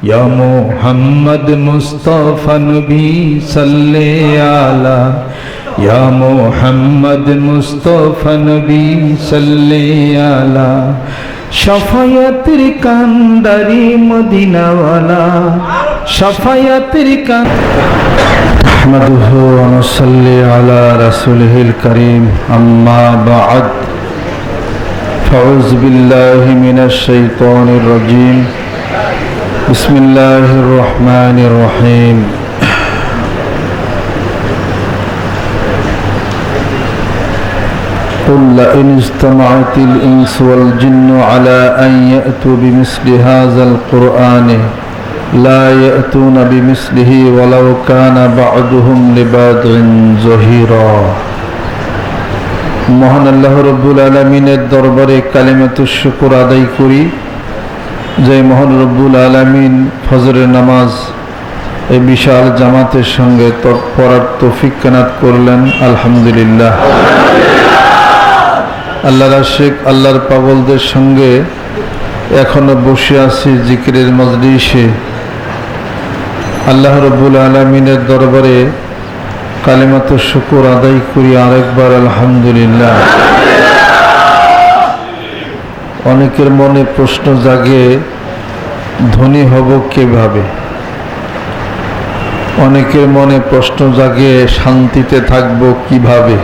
يا محمد مصطفى نبي صل على يا محمد مصطفى نبي صل على শফায়াতের কান্দারি মদিনাওয়ালা শফায়াতের কান نحمده ونصلي على رسوله الكريم أما بعد فأعوذ بالله من الشيطان الرجيم بسم الله الرحمن الرحيم قل لئن اجتمعت الإنس والجن على أن يأتوا بمثل هذا القرآن لا يأتون بمثله ولو كان بعضهم لبعض ظهيرا মহান আল্লাহ রব্বুল আলমিনের দরবারে কালিমাতুর শুকুর আদায় করি যে মহান রব্বুল আলমিন ফজরের নামাজ এই বিশাল জামাতের সঙ্গে পড়ার তৌফিক কেনাত করলেন, আলহামদুলিল্লাহ। আল্লাহর আশেক, আল্লাহর পাগলদের সঙ্গে এখনও বসে আছি জিকিরের মজলিসে। আল্লাহ রব্বুল আলমিনের দরবারে কালিমাত শুকুর আদায় করি আরেকবার, আলহামদুলিল্লাহ। অনেকের মনে প্রশ্ন জাগে, ধনী হব কীভাবে? অনেকের মনে প্রশ্ন জাগে, শান্তিতে থাকব কীভাবে?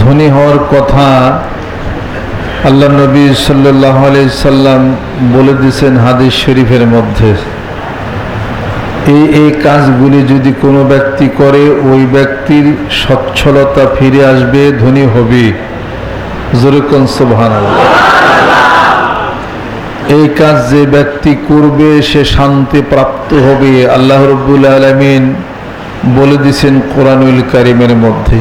ধনী হওয়ার কথা আল্লাহ নবী সাল্লাহ সাল্লাম বলে দিয়েছেন হাদিস শরীফের মধ্যে। এই এই কাজগুলি যদি কোনো ব্যক্তি করে, ওই ব্যক্তির সচ্ছলতা ফিরে আসবে, ধনী হবে এই কাজ যে ব্যক্তি করবে, সে শান্তি প্রাপ্ত হবে। আল্লাহ রব্বুল আলমিন বলে দিছেন কোরআনুল কারিমের মধ্যে,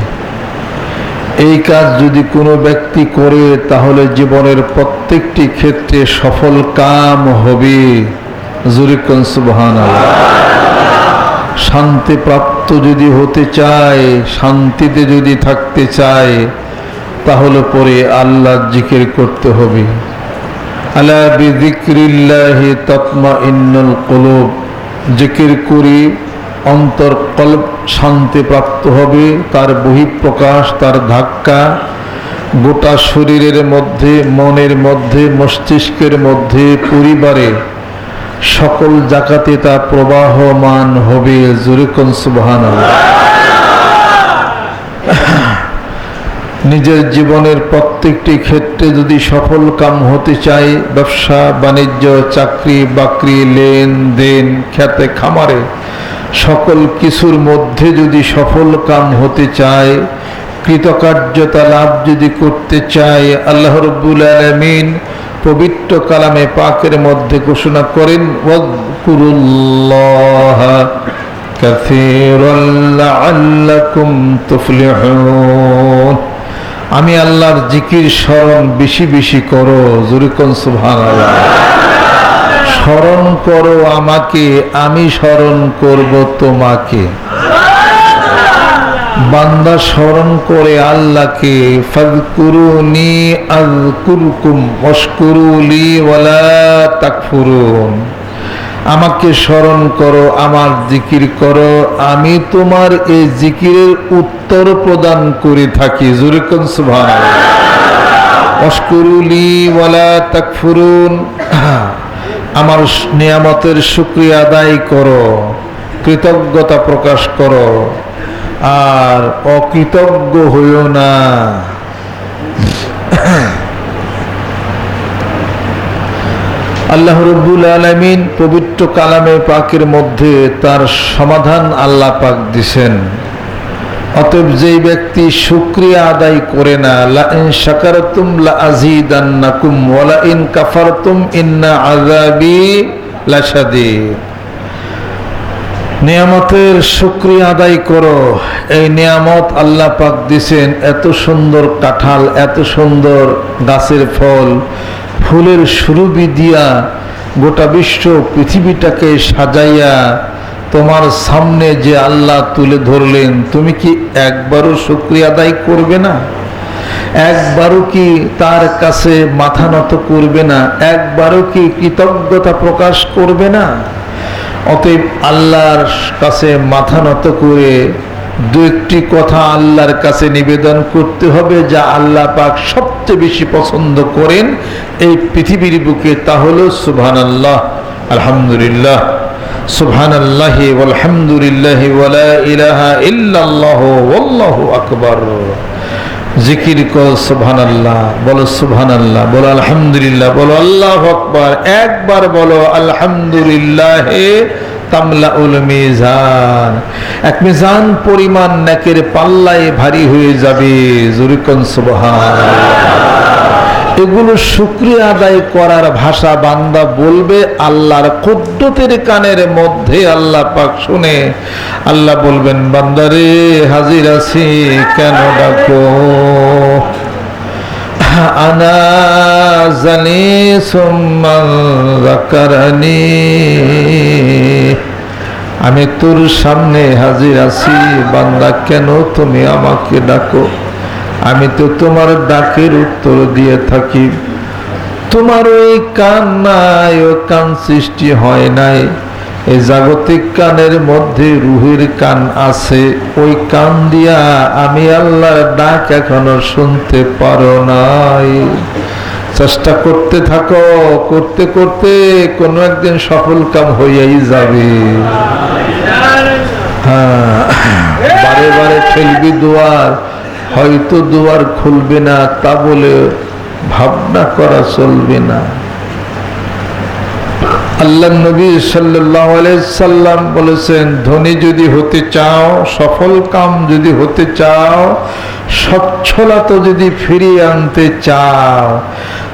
এই কাজ যদি কোনো ব্যক্তি করে, তাহলে জীবনের প্রত্যেকটি ক্ষেত্রে সফল কাম হবে। জুরিকন সুবহান শান্তি প্রাপ্ত যদি হতে চায়, শান্তিতে যদি থাকতে চায় তাহলে পরে আল্লাহ জিকির করতে হবে। আলা বিদিক্রিল্লাহি তৎমা ইন্নুল কলব। জিকির করি, অন্তর কল্প শান্তি প্রাপ্ত হবে, তার বহিঃপ্রকাশ, তার ধাক্কা, গোটা শরীরের মধ্যে, মনের মধ্যে, মস্তিষ্কের মধ্যে, পরিবারে সকল জাকাতে তা প্রবাহমান হবে জুরিকন সুবহান নিজের জীবনের প্রত্যেকটি ক্ষেত্রে যদি সফল কাম হতে চায়, ব্যবসা, বাণিজ্য, চাকরি, বাকরি, লেনদেন, খেতে, খামারে, সকল কিছুর মধ্যে যদি সফল কাম হতে চায়, কৃতকার্যতা লাভ যদি করতে চায়, আল্লাহ রব্বুল আলমিন পবিত্র কালামে পাকের মধ্যে ঘোষণা করেন ওয়াকুরুল্লাহ আমি আল্লাহর জিকির স্মরণ বেশি বেশি করো জুরিকন সুভান স্মরণ করো আমাকে, আমি স্মরণ করব তোমাকে। বান্দা স্মরণ করে আল্লাহকে ফাজকুরুনি আমাকে স্মরণ করো, আমার জিকির করো। আমি তোমার এই জিকিরের উত্তর প্রদান করে থাকি। আমার নিয়ামতের শুক্রিয়া আদায় করো, কৃতজ্ঞতা প্রকাশ করো। আর অকৃতজ্ঞ হইও না। আল্লাহ রব্বুল আলমিন পবিত্র কালামে পাকের মধ্যে তার সমাধান আল্লাহ পাক দিছেন। অতএব যেই ব্যক্তি শুক্রিয়া আদায় করে না লা ইন শাকারতুম লা আযীদান্নাকুম ওয়া লা ইন কাফারতুম ইন্না আযাবি লাশাদীদ। নিয়ামতের শুক্রিয়া আদায় করো। এই নিয়ামত আল্লাহ পাক দিছেন, এত সুন্দর কাঁঠাল, এত সুন্দর গাছের ফল ফুলের সুরবি দিয়া গোটা বিশ্ব পৃথিবীটাকে সাজাইয়া তোমার সামনে যে আল্লাহ তুলে ধরলেন, তুমি কি একবারও শুক্রিয়া আদায় করবে না? একবারও কি তার কাছে মাথা নত করবে না? একবারও কি কৃতজ্ঞতা প্রকাশ করবে না? অতএব আল্লাহর কাছে মাথা নত করে দু একটি কথা আল্লাহর কাছে নিবেদন করতে হবে যা আল্লাহ পাক সবচেয়ে বেশি পছন্দ করেন এই পৃথিবীর বুকে, তা হল সুবহান আল্লাহ আলহামদুলিল্লাহ সুবহান আল্লাহ আলহামদুলিল্লাহ ইলাহা ইল্লাল্লাহ, ওয়াল্লাহু আকবার। জিকির কর সুবহান আল্লাহ বলো সুবহান আল্লাহ বলো আলহামদুলিল্লাহ, বলো আল্লাহ আকবার, একবার বলো আলহামদুলিল্লাহ তামলাউল মিজান। এক মিজান পরিমাণ নাকের পাল্লায় ভারী হয়ে যাবে জুরিকন এগুলো শুক্রিয়া আদায় করার ভাষা বান্দা বলবে, আল্লাহর কুদ্দতের কানের মধ্যে আল্লাহ পাক শুনে, আল্লাহ বলবেন বান্দারে হাজির আছি, কেন ডাকো? জানি সুম্মান যাকারানি আমি তোর সামনে হাজির আছি, বান্দা, কেন তুমি আমাকে ডাকো? আমি তো তোমার ডাকের উত্তর দিয়ে থাকি। তোমার ওই কান নাই ও কান সৃষ্টি হয় নাই। এই জাগতিক কানের মধ্যে রুহের কান আছে, ওই কান দিয়া আমি আল্লাহর ডাক এখনও শুনতে পারো নাই। চেষ্টা করতে থাকো, করতে করতে কোনো একদিন সফল কাম হইয়াই যাবে। হ্যাঁ বারে বারে খেলবি দুয়ার, হয়তো দুয়ার খুলবে না তা বলে ভাবনা করা চলবে না। আল্লাহ নবী সাল্লাহ সাল্লাম বলেছেন, ধনী যদি হতে চাও, সফল কাম যদি হতে চাও, সচ্ছলতা যদি ফিরিয়ে আনতে চাও,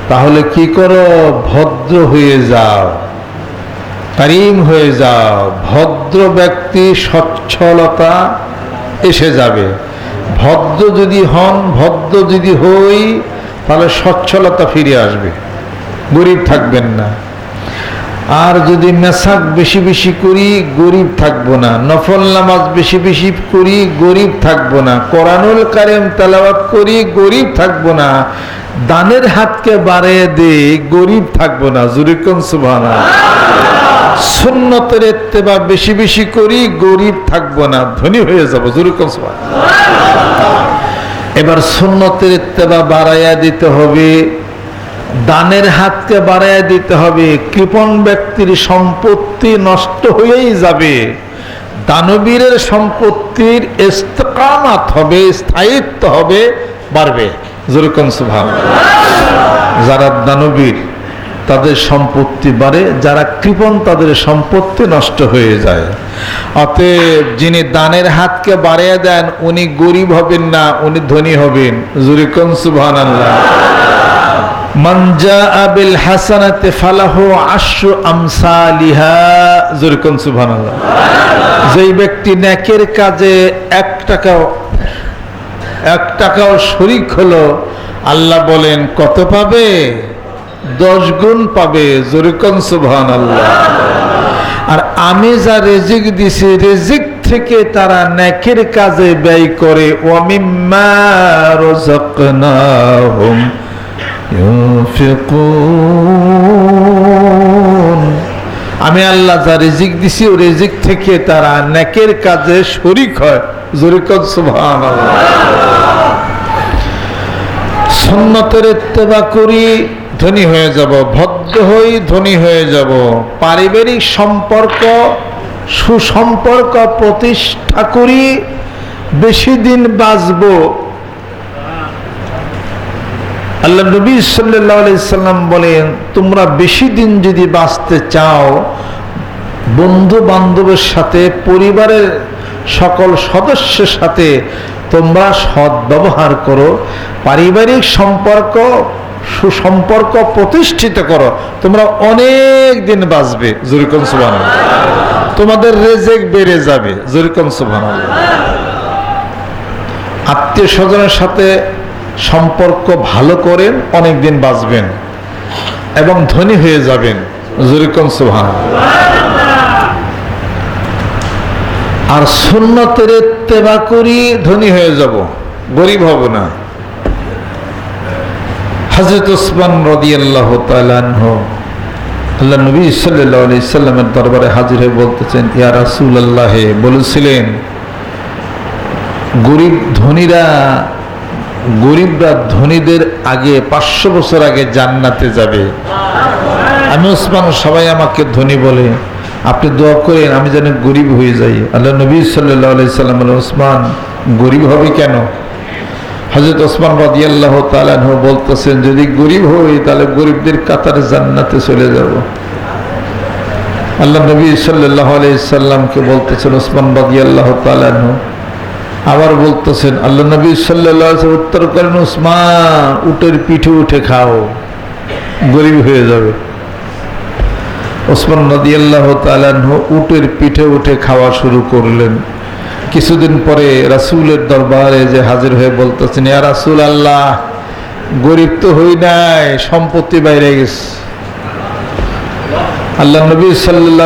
তাহলে কি করো? ভদ্র হয়ে যাও, কারিম হয়ে যাও। ভদ্র ব্যক্তি সচ্ছলতা এসে যাবে। ভদ্র যদি হন, ভদ্র যদি হই, তাহলে সচ্ছলতা ফিরে আসবে। গরিব থাকবেন না। আর যদি মেসাক বেশি বেশি করি, গরিব থাকব না। নফল নামাজ বেশি বেশি করি, গরিব থাকব না। কোরআনুল কারেম তেলাওয়াত করি, গরিব থাকব না। দানের হাতকে বাড়িয়ে দিই, গরিব থাকব না। জুরিকন সুবানা সুন্নতের এত্তেবা বেশি বেশি করি, গরিব থাকব না। ধনী হয়ে যাব। জুরিকন সুবানা এবার সুন্নতের ইত্তেবা বাড়াইয়া দিতে হবে। দানের হাতকে বাড়াইয়া দিতে হবে, কৃপণ ব্যক্তির সম্পত্তি নষ্ট হয়েই যাবে। দানবীরের সম্পত্তির ইস্তেকামাত হবে, স্থায়িত্ব হবে, বাড়বে। যারা দানবীর, তাদের সম্পত্তি বাড়ে, যারা কৃপণ, তাদের সম্পত্তি নষ্ট হয়ে যায়। অতএব যিনি দানের হাতকে বাড়িয়ে দেন, উনি গরিব হবেন না, উনি ধনী হবেন। জুরিকন সুবহান আল্লাহ। মঞ্জা আবিল হাসানাতে ফালাহু আশু আমসালিহা। জুরিকন সুবহান আল্লাহ যেই ব্যক্তি নেকের কাজে এক টাকাও এক টাকাও শরিক হলো, আল্লাহ বলেন, কত পাবে? দশ গুণ পাবে জরিকন সুবহান আল্লাহ আর আমি যা রেজিক দিছি, রেজিক থেকে তারা নেকের কাজে ব্যয় করে ওয়ামিম্মা রাযাকনাহুম। ইউনফিকুন আমি আল্লাহ যা রিজিক দিছি ও রিজিক থেকে তারা নেকের কাজে শরিক হয়। সুবহান সন্ন্যতের ইত্তেবা করি, ধনী হয়ে যাব। ভদ্র হই, ধনী হয়ে যাব। পারিবারিক সম্পর্ক, সুসম্পর্ক প্রতিষ্ঠা করি, বেশি দিন বাঁচব। আল্লাহ নবী সাল্লাম বলেন, তোমরা বেশি দিন যদি বাঁচতে চাও বন্ধু বান্ধবের সাথে, পরিবারের সকল সদস্যের সাথে তোমরা সৎ ব্যবহার করো, পারিবারিক সম্পর্ক, সুসম্পর্ক প্রতিষ্ঠিত করো, তোমরা অনেক দিন বাঁচবে। জুরিকন সুবান তোমাদের রেজেক বেড়ে যাবে জুরিকন সুবান আত্মীয় স্বজনের সাথে সম্পর্ক ভালো করেন অনেক দিন বাঁচবেন এবং ধনী হয়ে যাবেন। জুরিকন সুবান আর সুন্নতের তেবা করি ধনী হয়ে যাব, গরিব হব না। হজরত ওসমান রদিয়াল্লাহ তালাহ আল্লাহ নবী সাল্লামের দরবারে হাজির হয়ে বলতেছেন, ইয়া রাসুল আল্লাহে বলেছিলেন, গরিব ধনীরা গরিবরা ধনীদের আগে পাঁচশো বছর আগে জান্নাতে যাবে। আমি ওসমান, সবাই আমাকে ধনী বলে। আপনি দোয়া করেন, আমি যেন গরিব হয়ে যাই। আল্লাহ নবী সাল্লাহ আলি সাল্লাম ওসমান, গরিব হবে কেন? হজরত ওসমান রাদিয়াল্লাহু তাআলা আনহু বলতেছেন, যদি গরিব হই, তাহলে গরিবদের কাতারে জান্নাতে চলে যাব। আল্লাহ নবী সাল্লাল্লাহু আলাইহি সাল্লামকে বলতেছেন, ওসমান রাদিয়াল্লাহু তাআলা আনহু আবার বলতেছেন, আল্লাহ নবী ওয়াসাল্লাম উত্তর করেন, ওসমান, উটের পিঠে উঠে খাও, গরিব হয়ে যাবে। ওসমান রাদিয়াল্লাহু তাআলা আনহু উটের পিঠে উঠে খাওয়া শুরু করলেন। কিছুদিন পরে রাসূলের দরবারে যে হাজির হয়ে বলতেছেন, ইয়া রাসূল আল্লাহ গরিব তো হই নাই, সম্পত্তি বাইরে গেছে। আল্লাহ নবী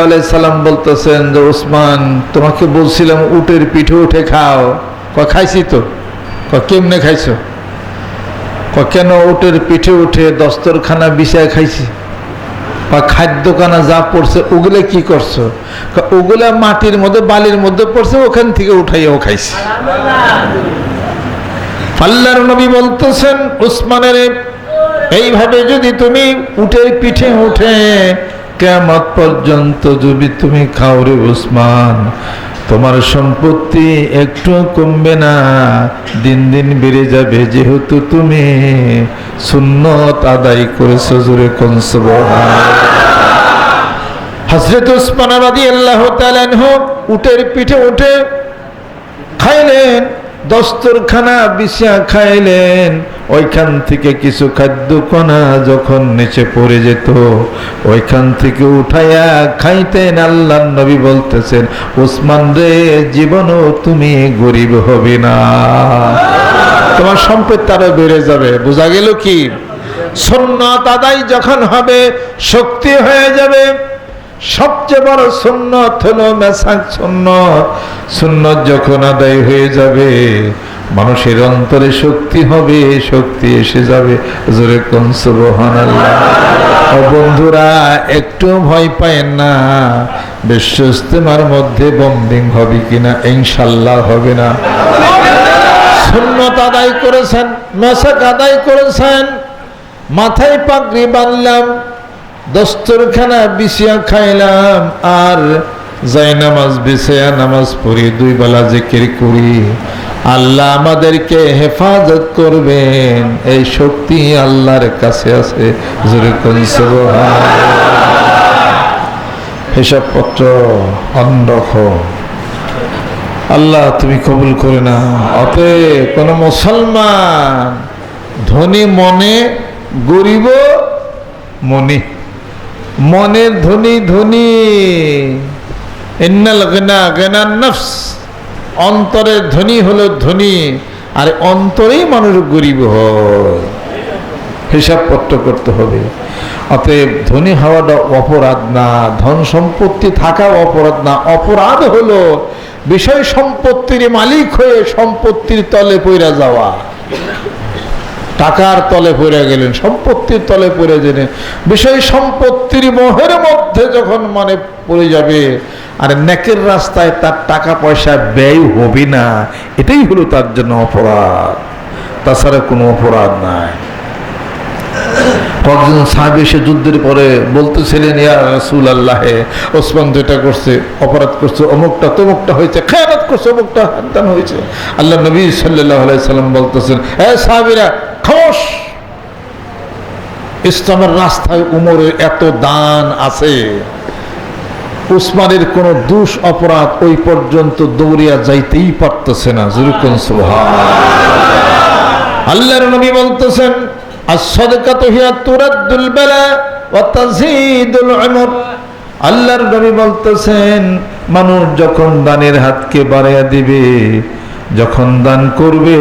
আলাইহি সাল্লাম বলতেছেন যে, ওসমান, তোমাকে বলছিলাম উটের পিঠে উঠে খাও। ক, খাইছি তো? ক, কেমনে খাইছো? ক, কেন উটের পিঠে উঠে দস্তরখানা বিছায় খাইছি? বা খাদ্যখানা যা পড়ছে ওগুলো কি করছ? ওগুলা মাটির মধ্যে, বালির মধ্যে পড়ছে, ওখান থেকে উঠাইয়াও খাইছি। আল্লাহর নবী বলতেছেন উসমানের এইভাবে যদি তুমি উটের পিঠে উঠে কেমত পর্যন্ত যদি তুমি খাও রে উসমান, তোমার সম্পত্তি একটু কমবে না, দিন দিন বেড়ে যাবে যেহেতু তুমি সুন্নত আদায় করেছ জোরে কনসবহা হজরত উসমান রাদি আল্লাহ উটের পিঠে উঠে খাইলেন। দস্তরখানা বিছিয়া খাইলেন, ওইখান থেকে কিছু খাদ্য কণা যখন নিচে পড়ে যেত, ওইখান থেকে উঠাইয়া খাইতেন আল্লাহ নবী বলতেছেন, ওসমান রে, জীবনও তুমি গরিব হবে না। তোমার সম্পদ আরও বেড়ে যাবে, বোঝা গেল কি? সন্ন্যত আদায় যখন হবে, শক্তি হয়ে যাবে। সবচেয়ে বড় সুন্নত হলো মেসাক সুন্নত। সুন্নত যখন আদায় হয়ে যাবে, মানুষের অন্তরে শক্তি হবে, শক্তি এসে যাবে। বন্ধুরা, একটু ভয় পায়েন না। বিশ্ব ইস্তেমার মধ্যে বম্বিং হবে কিনা, ইনশাল্লাহ হবে না। সুন্নত আদায় করেছেন মেসাক আদায় করেছেন। মাথায় পাগড়ি বাঁধলাম দস্তরখানা বিছিয়া খাইলাম, আর যাই নামাজ বিছিয়া নামাজ পড়ি, দুই বেলা জিকির করি। আল্লাহ আমাদেরকে হেফাজত করবেন। এই শক্তি আল্লাহর কাছে আছে। হিসাব পত্র অন্ডখ আল্লাহ তুমি কবুল করে না অতএব কোন মুসলমান ধনী মনে গরিব মনে মনের ধনী ধনী ইন্নাল নফস। অন্তরের ধনী হলো ধনী আর অন্তরেই মানুষ গরিব হয়। হিসাবপত্র করতে হবে। অতএব ধনী হওয়াটা অপরাধ না, ধন সম্পত্তি থাকা অপরাধ না। অপরাধ হলো বিষয় সম্পত্তির মালিক হয়ে সম্পত্তির তলে পইরা যাওয়া। টাকার তলে পড়ে গেলেন, সম্পত্তির তলে পড়ে গেলেন। বিষয় সম্পত্তির মোহের মধ্যে যখন মানে পড়ে যাবে, আর নেকের রাস্তায় তার টাকা পয়সা ব্যয় হবে না, এটাই হলো তার জন্য অপরাধ। তাছাড়া কোনো অপরাধ নাই। কয়েকজন সাহেব এসে যুদ্ধের পরে বলতেছিলেন, ইয়া রাসূল আল্লাহে ওসমান যেটা করছে, অপরাধ করছে, অমুকটা তমুকটা হয়েছে, খেয়ানত করছে, অমুকটা হয়েছে। আল্লাহ নবী সাল্লাল্লাহু আলাইহি সাল্লাম বলতেছেন হ্যাঁ সাহাবীরা খামোশ ইসলামের রাস্তায় উমরের এত দান আছে। উসমানের কোন দুষ অপরাধ ওই পর্যন্ত দৌড়িয়া যাইতেই পারতেছে না। আল্লাহর নবী বলতেছেন আল্লাহর নবী বলতেছেন, মানুষ যখন দানের হাতকে বাড়াইয়া দিবে যখন দান করবে,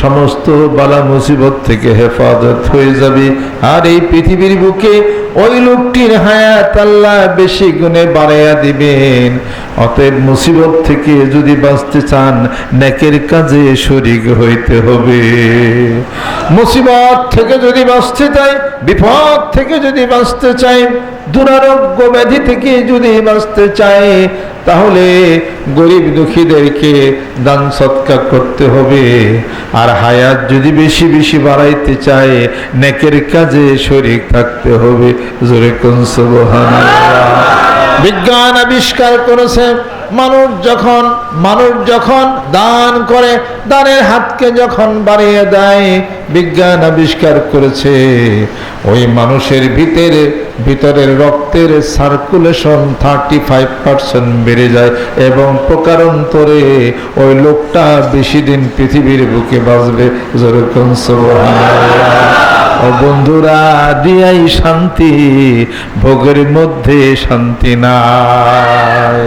সমস্ত বালা মুসিবত থেকে হেফাজত হয়ে যাবে। আর এই পৃথিবীর বুকে ওই লোকটির হায়াত আল্লাহ বেশি গুণে বাড়াইয়া দিবেন। অতএব মুসিবত থেকে যদি বাঁচতে চান, নেকের কাজে শরিক হইতে হবে। মুসিবত থেকে যদি বাঁচতে চাই, বিপদ থেকে যদি বাঁচতে চাই, দুরারোগ্য ব্যাধি থেকে যদি বাঁচতে চাই তাহলে গরিব দুঃখীদেরকে দান সৎকার করতে হবে। আর হায়াত যদি বেশি বেশি বাড়াইতে চায়, নেকের কাজে শরীর থাকতে হবে। জোরে কোন বিজ্ঞান আবিষ্কার করেছে মানুষ যখন মানুষ যখন দান করে, দানের হাতকে যখন বাড়িয়ে দেয়, বিজ্ঞান আবিষ্কার করেছে, ওই মানুষের ভিতরে, ভিতরের রক্তের সার্কুলেশন থার্টি ফাইভ পার্সেন্ট বেড়ে যায় এবং প্রকারান্তরে ওই লোকটা বেশি দিন পৃথিবীর বুকে বাঁচবে। যেরকম ও বন্ধুরা, দিয়াই শান্তি, ভোগের মধ্যে শান্তি নাই।